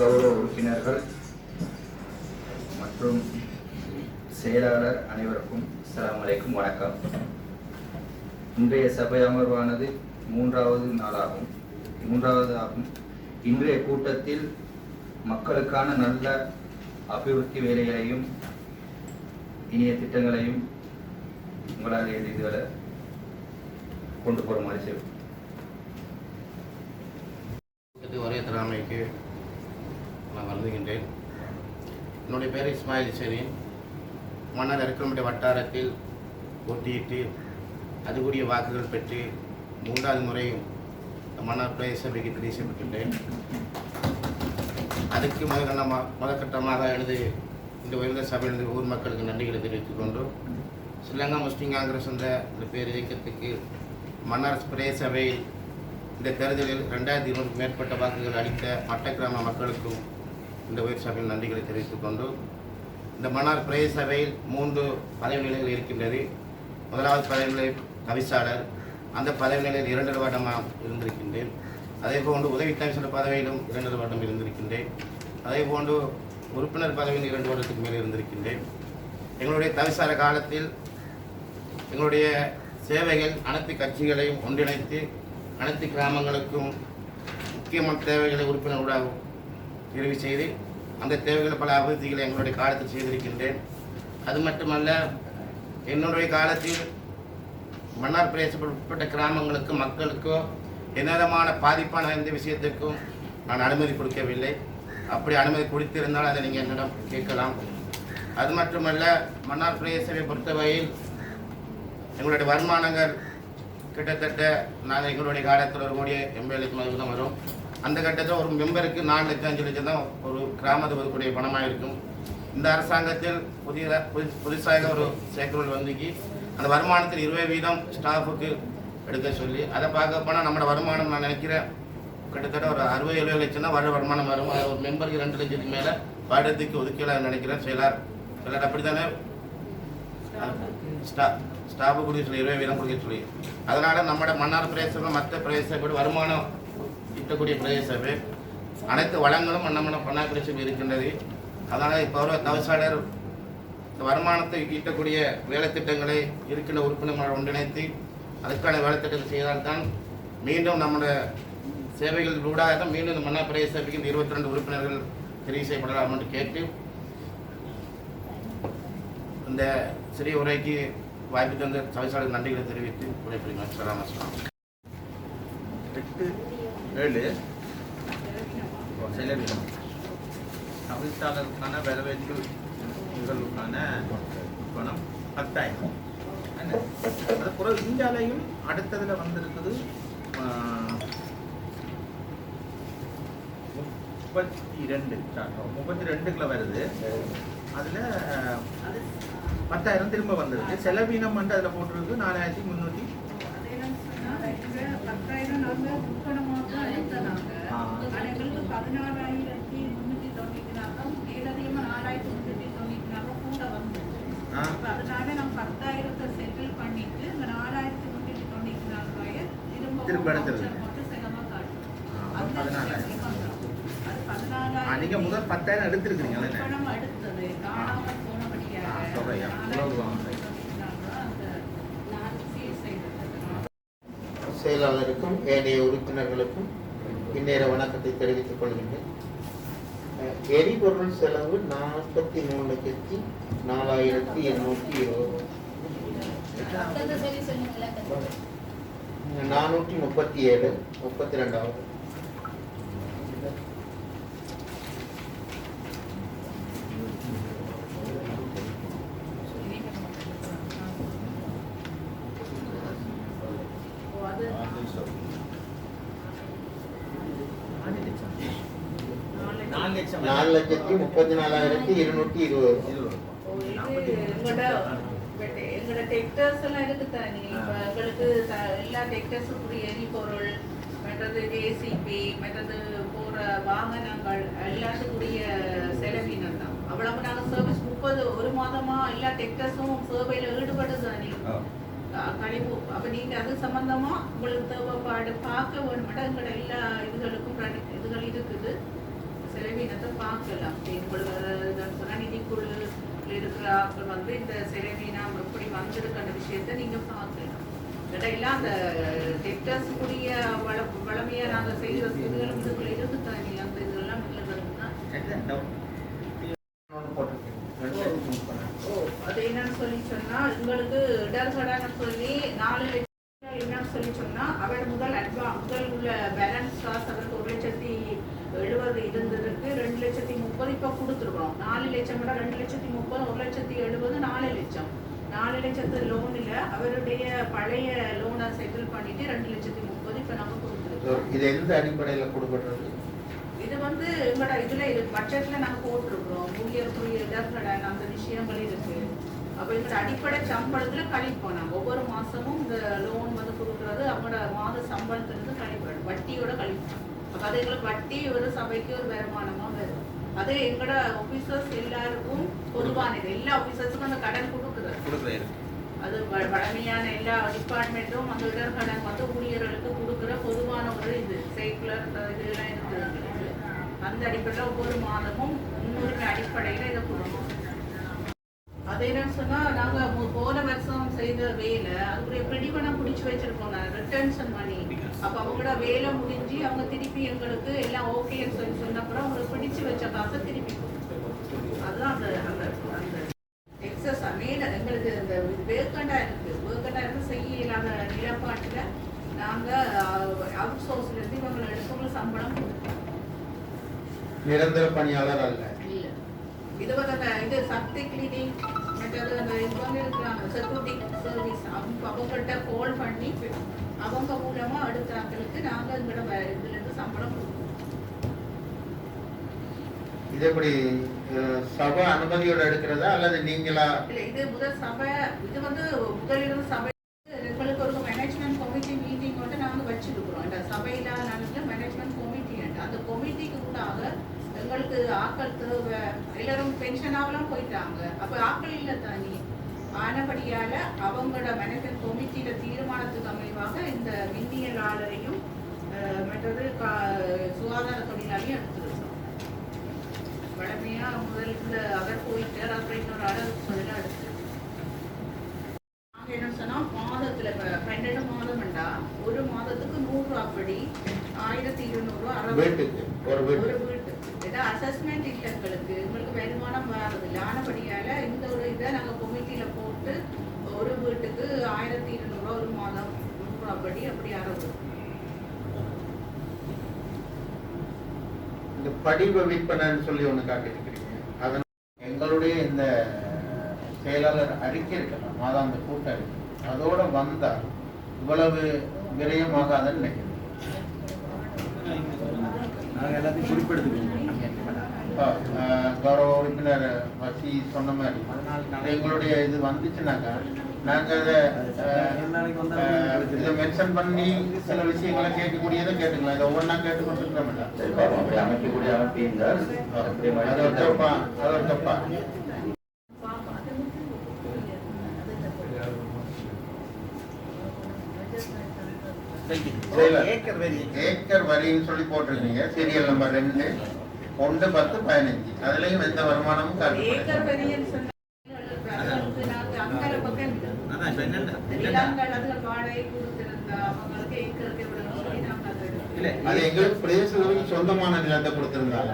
கௌரவ உறுப்பினர்கள் மற்றும் செயலாளர் அனைவருக்கும் அஸ்ஸலாமு அலைக்கும் வணக்கம். இன்றைய சபை அமர்வானது மூன்றாவது நாளாகும். மூன்றாவது ஆகும். இன்றைய கூட்டத்தில் மக்களுக்கான நல்ல அபிவிருத்தி வேலைகளையும் இனிய திட்டங்களையும் உங்களால் இதுகளை கொண்டு போகிற மாதிரி செய்வோம். ஒரே திறமைக்கு நான் வருந்துகின்றேன். என்னுடைய பேர் இஸ்மாயில் ஷெரீன் மன்னர் இருக்கக்கூடிய வட்டாரத்தில் போட்டியிட்டு அதுக்குரிய வாக்குகள் பெற்று மூன்றாவது முறை மன்னர் பிரதேச சபைக்கு தெரிவு செய்யப்பட்டுள்ளேன் அதுக்கு முதற்கட்டமாக முதற்கட்டமாக எழுது இந்த உயர்ந்த சபையிலிருந்து ஊர் மக்களுக்கு நன்றிகளை தெரிவித்துக் கொண்டோம் ஸ்ரீலங்கா முஸ்லீம் காங்கிரஸ் என்ற இந்த பேர் இயக்கத்துக்கு மன்னர் பிரதேச சபையில் இந்த தேர்தலில் ரெண்டாயிரத்தி இருநூறுக்கு மேற்பட்ட வாக்குகள் அளித்த மட்ட கிராம மக்களுக்கும் இந்த உயர் சபையில் நன்றிகளை தெரிவித்துக் கொண்டு இந்த மன்னார் பிரதேச சபையில் மூன்று பதவி நிலைகள் இருக்கின்றது. முதலாவது பதவி நிலை தவிசாளர் அந்த பதவி நிலையில் இரண்டு வருடமாக இருந்திருக்கின்றேன். அதே போன்று உதவி தவிசாளர் பதவியிலும் இரண்டு வருடம் இருந்திருக்கின்றேன். அதே போன்று உறுப்பினர் பதவியில் இரண்டு வருடத்துக்கு மேல் இருந்திருக்கின்றேன். எங்களுடைய தவிசார காலத்தில் எங்களுடைய சேவைகள் அனைத்து கட்சிகளையும் ஒன்றிணைத்து அனைத்து கிராமங்களுக்கும் முக்கியமான தேவைகளை உறுப்பினர்களாக தெரிவு செய்து அந்த தேவைகளை பல அபிவிருத்திகளை எங்களுடைய காலத்தில் செய்திருக்கின்றேன். அது மட்டுமல்ல என்னுடைய காலத்தில் மன்னார் பிரதேச உட்பட்ட கிராமங்களுக்கும் மக்களுக்கோ எந்தவிதமான பாதிப்பான எந்த விஷயத்துக்கும் நான் அனுமதி கொடுக்கவில்லை. அப்படி அனுமதி கொடுத்திருந்தால் அதை நீங்கள் என்னிடம் கேட்கலாம். அது மட்டுமல்ல மன்னார் பிரதேசத்தை பொறுத்தவரையில் எங்களுடைய வருமானங்கள் கிட்டத்தட்ட நாங்கள் எங்களுடைய காலத்தில் ஒரு கோடி எம்எல்ஏக்கு மதிப்பு தான் வரும். அந்த கட்டத்தில் ஒரு மெம்பருக்கு நாலு லட்சம் அஞ்சு லட்சம் தான் ஒரு கிராமத்து ஒதுக்கூடிய பணமாக இருக்கும் இந்த அரசாங்கத்தில் புதிய புது- புதுசாக ஒரு சேக்கரோல் வந்துக்கு அந்த வருமானத்தில் இருபது வீதம் ஸ்டாஃபுக்கு எடுக்க சொல்லி அதை பார்க்க போனால் நம்மளோட வருமானம் நான் நினைக்கிறேன் கிட்டத்தட்ட ஒரு அறுபது எழுபது லட்சம் தான் வருட வருமானம் வரும். அது ஒரு மெம்பருக்கு ரெண்டு லட்சத்துக்கு மேலே வருடத்துக்கு ஒதுக்கலாம் நினைக்கிறேன் சிலர் சிலர் அப்படி தானே ஸ்டா ஸ்டாஃபு கொடுக்க சொல்லி இருபது வீதம் கொடுக்க சொல்லி. அதனால் நம்மளோட மன்னார் பிரதேசம் மற்ற பிரதேசப்படி வருமானம் ஈட்டக்கூடிய பிரதேசமே அனைத்து வளங்களும் நம்ம மன்னார் இருக்கின்றது. அதனால் இப்போ ஒரு தவசாளர் வருமானத்தை ஈட்டக்கூடிய வேலைத்திட்டங்களை இருக்கின்ற உறுப்பினர்களை ஒன்றிணைத்து அதுக்கான வேலைத்திட்டத்தை செய்தால்தான் மீண்டும் நம்முடைய சேவைகள் ஊடாக தான் மீண்டும் இந்த மன்னா பிரதேச சபைக்கு இந்த இருபத்தி ரெண்டு உறுப்பினர்கள் தெரிவு செய்யப்படலாம் என்று கேட்டு இந்த சிறிய உரைக்கு வாய்ப்பு தந்த சபைசாளர் நன்றிகளை தெரிவித்து உரைப்படுகிறேன் சலாம் எட்டு ஏழு செலவினம் தவிர்த்தாளருக்கான வரவேற்பு நிகழ்வுக்கான பணம் பத்தாயிரம் அது பிறகு இந்தியாலையும் அடுத்ததுல வந்திருக்குது ஆஹ், முப்பத்தி ரெண்டு முப்பத்தி ரெண்டுக்குள்ள வருது அதுல பத்தாயிரம் திரும்ப வந்திருக்கு செலவீனம் வந்து அதுல போட்டிருக்கு நாலாயிரத்தி முந்நூற்றி பத்தாயிரம் நாங்க துக்கணமாக தான் எடுத்தனாங்க ஆ. ஆனா எங்களுக்கு பதினாறாயிரத்தி முன்னூத்தி தொண்ணூத்தி நாலாம் மேலதிகமா நாலாயிரத்தி நாலாம் கூட. அப்ப அதனால நம்ம பத்தாயிரத்தை செட்டில் பண்ணிட்டு இந்த நாலாயிரத்தி முன்னூத்தி தொண்ணூத்தி நாலு ரூபாயை திரும்ப போட்டு செலவா காட்டுறோம். ஆ, அந்த பதினாலாயிரம். விஷயம் தான். அது பதினாலாயிரம் நீங்க முதல் பத்தாயிரம் எடுத்திருக்கிறீங்க தானே? துக்கணம் எடுத்தது காணாம ஆ, போனபடியாக சொல்றேன். எவ்வளவு வாங்க? அந்த நான் சீர் செய்தது செயலாளருக்கும் ஏனைய உறுப்பினர்களுக்கும் இந்நேர வணக்கத்தை தெரிவித்துக் கொள்கின்றேன். எரிபொருள் செலவு நாற்பத்தி மூணு லட்சத்தி நாலாயிரத்தி எண்ணூற்றி இருபது. நானூற்றி முப்பத்தி ஏழு முப்பத்தி ரெண்டாவது ஓ, அது நாலு லட்சம் நாலு லட்சத்தி முப்பத்தி நாலாயிரத்தி இருநூற்றி இருபது. எங்களோட டெக்டர்ஸ் எல்லாம் இருக்கு தானே. இப்ப எங்களுக்கு எல்லா டெக்டர்ஸுக்குரிய எரிபொருள் மற்றது ஜேசிபி மற்றது போற வாகனங்கள் எல்லாத்துக்குரிய செலவினம் தான் அவ்வளவு நாங்க சர்வீஸ் முப்பது ஒரு மாதமா எல்லா டெக்டர்ஸும் சேவையில ஈடுபடுது தானே. கழிவு. அப்ப நீங்க அது சம்பந்தமா உங்களுக்கு தேவைப்பாடு பார்க்க எங்களோட எல்லா இதுகளுக்கும் இதுகள் இருக்குது. செலவீனத்தை பார்க்கலாம் உங்களுக்கு நிதிக்குழு இருக்கிற ஆட்கள் வந்து இந்த செலவீனம் எப்படி வந்திருக்கிற விஷயத்தை நீங்க பார்க்கலாம் இடையில அந்த டெக்டர்ஸுக்குரிய வள வளமையா நாங்க செய்கிற இதுகளும் இதுக்குள்ள இருந்து தானே அந்த இதெல்லாம். ஓ அது என்னன்னு சொல்லி சொன்னா உங்களுக்கு இடர்கடன்னு சொல்லி நாலு லட்சம் என்னன்னு சொல்லி சொன்னா அவர் முதல் அட்வா முதல் உள்ள பேலன்ஸ் காசு அவருக்கு ஒரு லட்சத்தி எழுபது இருந்ததுக்கு ரெண்டு லட்சத்தி முப்பது இப்போ கொடுத்துருக்கோம் நாலு லட்சம் விட ரெண்டு லட்சத்தி முப்பது ஒரு லட்சத்தி எழுபது நாலு லட்சம். நாலு லட்சத்து லோனில் அவருடைய பழைய லோனை செட்டில் பண்ணிட்டு ரெண்டு லட்சத்தி முப்பது இப்போ நம்ம கொடுத்துருக்கோம். இது எந்த அடிப்படையில் கொடுக்கப்படுறது இது வந்து எங்களோட இதுல இருக்கு பட்ஜெட்ல நாங்க போட்டிருக்கிறோம். ஊழியருக்குரிய இடர்கடன் அந்த விஷயங்கள் இருக்கு. அப்ப எங்களோட அடிப்படை சம்பளத்துல கழிப்போம் நாங்க. ஒவ்வொரு மாசமும் இந்த லோன் வந்து கொடுக்கறது அவங்களோட மாத சம்பளத்திலிருந்து கழிப்போம். வட்டியோட கழிப்போம். அப்ப அது எங்களுக்கு வட்டி ஒரு சபைக்கு ஒரு வருமானமா வரும். அது எங்களோட ஆபீசர்ஸ் எல்லாருக்கும் பொதுவானது எல்லா ஆபீசர்ஸுக்கும் அந்த கடன் கொடுக்குறது. அது வழமையான எல்லா டிபார்ட்மெண்ட்டும் அந்த இடர்கடன் வந்து ஊழியர்களுக்கு கொடுக்குற பொதுவான ஒரு இது. சைக்குலர் இதெல்லாம் இருக்குது. அந்த அடிப்படையில் ஒவ்வொரு மாதமும் முன்னுரிமை அடிப்படையில் இதை கொடுக்கணும். அது என்னன்னு சொன்னா நாங்க மு- போன வருஷம் செய்த வேலை அதுக்குரிய பிடிபணம் பிடிச்சி வச்சிருக்கோம் நான் ரிட்டர்ன்ஷன் பண்ணி அப்ப அவங்களோட வேலை முடிஞ்சு அவங்க திருப்பி எங்களுக்கு எல்லாம் ஓகேன்னு சொல்லி சொன்ன அப்புறம் அவங்களுக்கு பிடிச்சு வச்ச காசை திருப்பி. அதுதான் அந்த அந்த அந்த எக்ஸஸ் மேல எங்களுக்கு இந்த வேக்கண்டா இருக்கு. வேக்கண்டா இருந்து செய்ய இல்லாத நிலப்பாட்டுல நாங்க அவுட் சோர்ஸ்ல இருந்து இவங்களை எடுத்தவங்களுக்கு சம்பளம் கொடுப்போம் நிரந்தர பணியாளர் அல்ல. இது வந்து இது சக்தி கிளினிக் மற்றது அந்த இவங்க இருக்கிறாங்க செக்யூரிட்டி சர்வீஸ் அவங்க அவங்கள்ட்ட கால் பண்ணி அவங்க மூலமா அடுத்தவங்களுக்கு நாங்கள் எங்களோட இதுலேருந்து சம்பளம் கொடுப்போம் இது எப்படி சபை அனுமதியோட எடுக்கிறதா அல்லது நீங்களா? இல்ல இது முதல் சபை இது வந்து முதலிடம் சபை. எங்களுக்கு ஒரு மேனேஜ்மெண்ட் கமிட்டி மீட்டிங் வந்து நாங்க வச்சிருக்கிறோம். இந்த சபையில நடந்த மேனேஜ்மெண்ட் கமிட்டி அந்த கமிட்டிக்கு கூட எங்களுக்கு ஆட்கள் தேவை. எல்லாரும் பென்ஷன் ஆகலாம் போயிட்டாங்க. அப்ப ஆட்கள் இல்ல தானே? ஆனபடியால அவங்களோட மேனேஜ்மெண்ட் கமிட்டியில தீர்மானத்துக்கு அமைவாக இந்த விண்ணியலாளரையும் அஹ், மற்றது சுகாதார தொழிலாளியும் எடுத்துருக்கோம். வழமையா முதல்ல அவர் போயிட்டார் அப்புறம் இன்னொரு ஆள் அதுக்கு பதிலா எடுத்து என்ன சொன்னா மாதத்துல இப்ப பன்னெண்டு மாதம்டா. ஒரு மாதத்துக்கு நூறு ரூபா படி ஆயிரத்தி இருநூறு ரூபா அறுபது ஒரு ஏதோ அசஸ்மெண்ட் இல்லை எங்களுக்கு உங்களுக்கு வருமானம் வர்றதில்லை ஆனபடியால இந்த ஒரு இதை நாங்க கமிட்டியில போட்டு ஒரு வீட்டுக்கு ஆயிரத்தி இருநூறு ரூபா ஒரு மாதம் நூறு ரூபா படி அப்படி அறுபது இந்த படிவ விற்பனைன்னு சொல்லி ஒண்ணு காட்டியிருக்கிறீங்க. அதன் எங்களுடைய இந்த செயலாளர் அறிக்கை இருக்கலாம் மாதாந்த கூட்ட அறிக்கை. அதோட வந்தா இவ்வளவு விரயமாகாதுன்னு நினைக்கிறேன். நாங்கள் எல்லாத்தையும் குறிப்பெடுத்துக்கோங்க கௌரவ உறுப்பினர் வசி சொன்ன மாதிரி. எங்களுடைய இது வந்துச்சுனாக்கா நாங்க அதை இதை மென்ஷன் பண்ணி சில விஷயங்களை கேட்கக்கூடியதை கேட்டுக்கலாம். இதை ஒவ்வொன்றா அமைக்கக்கூடிய அது ஒரு தப்பா அது ஒரு தப்பா. அது செயலர். ஏக்கர் வரி ஏக்கர் வரின்னு சொல்லி போட்டிருக்கீங்க. சீரியல் நம்பர் ரெண்டு. ஒன்று பத்து பதினஞ்சு. அதுலயும் எந்த வருமானமும் அதை இல்லை அது எங்களுக்கு பிரதேசங்களுக்கு சொந்தமான நிலத்தை கொடுத்திருந்தாங்க.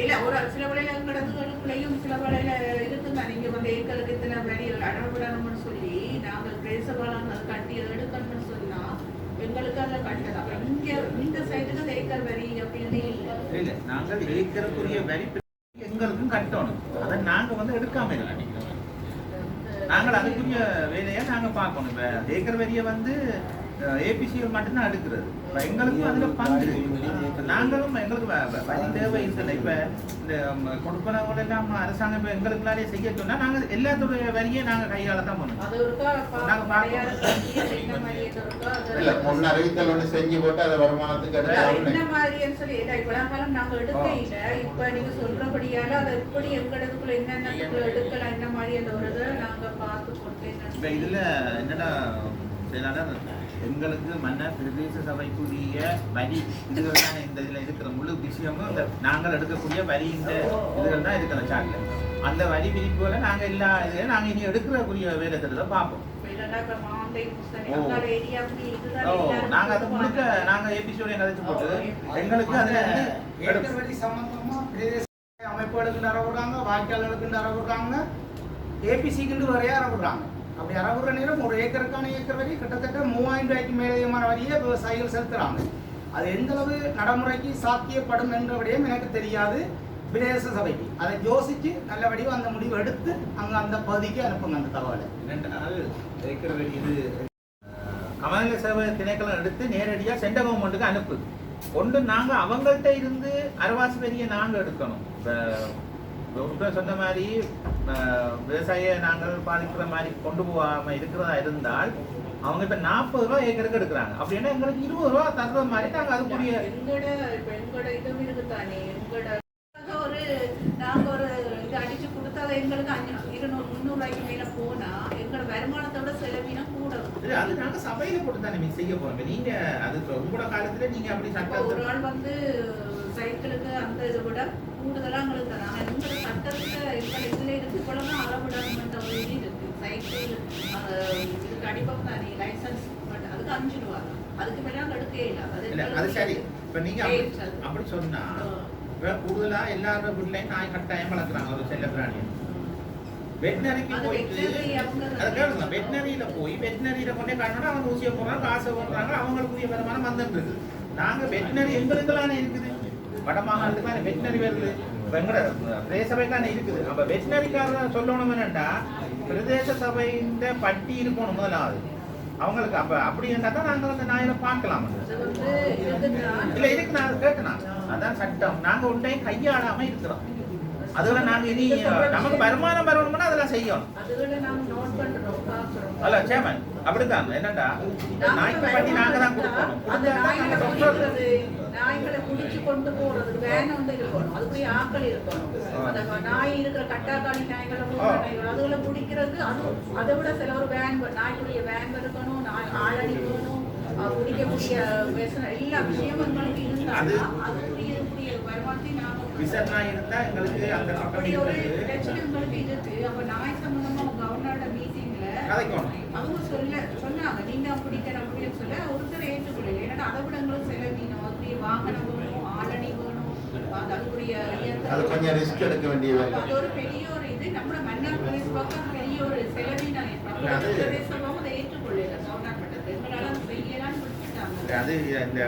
இல்லை ஒரு சில வேளையில எங்களதுகளுக்குள்ளேயும் சில வேளையில இருக்குங்க. நீங்க வந்து ஏக்கருக்கு இத்தனை வரி அடவிடணும்னு சொல்லி கட்டி எடுக்கணும்னு எங்களுக்கு அதுல அப்ப இங்க இந்த சைடுக்கு ஏக்கர் வரி அப்படின்னு இல்ல. நாங்கள் ஏக்கருக்குரிய வரி எங்களுக்கும் கட்டணும். அதை நாங்க வந்து எடுக்காம இருக்கோம் நாங்கள் அதுக்குரிய வேலையை நாங்க பார்க்கணும். இப்ப ஏக்கர் வரியை வந்து ஏபிசிஎல் மட்டும்தான் எடுக்கிறது. இப்போ எங்களுக்கும் அதில் பங்கு. இப்ப நாங்களும் எங்களுக்கு வரி தேவை. இல்லை இப்போ இந்த கொடுப்பனவுகள் எல்லாம் அரசாங்கம் இப்போ எங்களுக்குள்ளாலே செய்ய சொன்னால் நாங்கள் எல்லாத்துடைய வரியை நாங்கள் கையால தான் பண்ணணும் அது ஒருக்கா நாங்க மலையாள பார்ப்போம். கல்வி என்ன மாதிரி இது இருக்கோ அது- இல்ல முன் அறிவித்தல் ஒன்று செஞ்சு போட்டு அதை வருமானத்துக்கு அதாவது என்ன மாதிரின்னு சொல்லி இவ்வளவு எடுக்க இல்ல. இப்ப நீங்க சொல்றபடியால அதை எப்படி எங்கடத்துக்குள்ள என்னென்னத்துக்குள்ள எடுக்கலாம் என்ன மாதிரி அந்த ஒரு இதை பார்த்து இப்போ கொடுத்தேன் இதில் என்னடா செயலாளர் எங்களுக்கு மன்னர் பிரதேச சபைக்குரிய வரி இதுகள் தான் இந்த இதில் இருக்கிற முழு விஷயமும் இந்த நாங்கள் எடுக்கக்கூடிய வரி இந்த இதுகள் தான் இருக்கிற சாட்டில் அந்த வரி விதிப்புகளை நாங்கள் எல்லா இதையும் நாங்கள் இனி எடுக்கிறக்கூடிய வேலை திட்டத்தை பார்ப்போம். நாங்கள் அது முழுக்க. நாங்கள் ஏபிசியோட கதைச்சு போட்டு எங்களுக்கு அதில் இருந்து சம்பந்தமா பிரதேச அமைப்புகளுக்கு அறவுறாங்க வாய்க்கால்களுக்கு அறவுறாங்க ஏபிசிக்கு வரைய அறவுறாங்க அப்படி அறவுற நேரம் ஒரு ஏக்கருக்கான ஏக்கர் வரி கிட்டத்தட்ட மூவாயிரம் ரூபாய்க்கு மேலேயுமான வரியை விவசாயிகள் செலுத்துறாங்க. அது எந்த அளவு நடைமுறைக்கு சாத்தியப்படும் என்ற விடயம் எனக்கு தெரியாது. பிரதேச சபைக்கு. அதை யோசிச்சு நல்லபடியாக அந்த முடிவு எடுத்து அங்கே அந்த பகுதிக்கு அனுப்புங்க அந்த தகவலை. ரெண்டாவது இருக்கிற இது கமல சேவை திணைக்களம் எடுத்து நேரடியாக சென்ட்ரல் கவர்மெண்ட்டுக்கு அனுப்புது ஒன்று நாங்கள் அவங்கள்ட்ட இருந்து அரவாசி வரியை நாங்கள் எடுக்கணும். இப்போ சொன்ன மாதிரி அஹ், விவசாயியை நாங்கள் பாதிக்கிற மாதிரி கொண்டு போகாமல் இருக்கிறதா இருந்தால் அவங்க இப்போ நாற்பது ரூபா ஏக்கருக்கு எடுக்கிறாங்க. அப்படின்னா எங்களுக்கு இருபது ரூபா தர்ற மாதிரி நாங்கள் அதுக்குரிய ஒரு நாங்க ஒரு இது அடிச்சு கொடுத்தா எங்களுக்கு அஞ்சு இருநூறு முந்நூறு ரூபாய்க்கு மேல போனா எங்களோட வருமானத்தை விட செலவினம் கூட அது நாங்கள் சபையில் போட்டு தானே செய்ய போகிறோம் நீங்கள் அது உங்களோட காலத்தில் நீங்கள் அப்படி இப்போ ஒரு சட்டம் ஆள் வந்து சைக்கிளுக்கு அந்த இதை விட கூடுதலா எங்களுக்கு தராங்க. ஆனா எங்களோட சட்டத்துல எங்கள் இதுல இருக்கு ஒரு இது இருக்கு. சைக்கிள் அந்த இதுக்கு அடிப்பம் தானே லைசன்ஸ் பட் அதுக்கு அஞ்சு ரூபா. அதுக்கு மேல எடுக்கவே இல்லை. அது சரி. இப்போ நீங்கள் அப்படி சொன்னால் இப்போ கூடுதலாக எல்லாரோட வீட்லையும் நாய் கட்டாயம் வளர்க்குறாங்க. ஒரு செல்ல பிராணியை. வெட்டினரிக்கு போயிட்டு அதை கேளுங்க. வெட்டினரியில போய் வெட்டினரியில கொண்டே காட்டினா அவங்க ஊசியை போடுறாங்க காசை போடுறாங்க அவங்களுக்குரிய வருமானம் வந்துட்டு இருக்கு. நாங்க வெட்டினரி எங்களுக்கெல்லாம் இருக்குது. வட மாகாணத்துக்கு வெட்டினரி வருது. எங்கட பிரதேச சபைக்கான இருக்குது. அப்ப வெட்டினரிக்காரர் சொல்லணும் என்னண்டா பிரதேச சபையின் பட்டி இருக்கணும் முதலாவது. அவங்களுக்கு அப்ப அப்படி இருந்தா தான் நாங்க வந்து நாயில பார்க்கலாம். இல்ல இதுக்கு நான் கேட்கணும் அதான் சட்டம். நாங்க ஒன்றையும் கையாளாம இருக்கிறோம். அதுல நாங்க இனி நமக்கு வருமானம் வரணும்னா அதெல்லாம் செய்யணும். அல்ல சேமன் அப்படித்தான். என்னடா நாய்க்கு பண்ணி நாங்க தான் கொடுக்கணும். தான் நாய்களை பிடிச்சு கொண்டு போறது வேன் வந்து இருக்கணும். அதுக்குரிய ஆட்கள் இருக்கணும். அந்த நாய் இருக்கிற கட்டாக்காணி நாய்களை நாய்கள் அதுகளை பிடிக்கிறது அது அதை விட சில ஒரு வேன் நாய்க்குரிய வேன் இருக்கணும் நாய் ஆளடி வேணும் அஹ் பிடிக்கக்கூடிய விஷம் எல்லா விஷயமும் எங்களுக்கு இருந்தாலும் அது- அதுக்குரிய இதுக்குரிய வருமானத்தை நாங்க விசர் நாய் இருந்தா எங்களுக்கு அந்த பக்கம் அப்படி ஒரு பிரச்சனை உங்களுக்கு இருக்கு. அப்ப நாய் சம்பந்தமா கவர்னரோட மீட்டிங்ல அவங்க சொல்ல சொன்னாங்க. நீங்க பிடிக்கிற அப்படின்னு சொல்ல ஒருத்தர் ஏற்றுக்கொள்ளல. ஏன்னா அதை விட எங்களுக்கு செலவினம் அது கொஞ்சம் ரிஸ்க் எடுக்க வேண்டிய வேலை. அது இந்த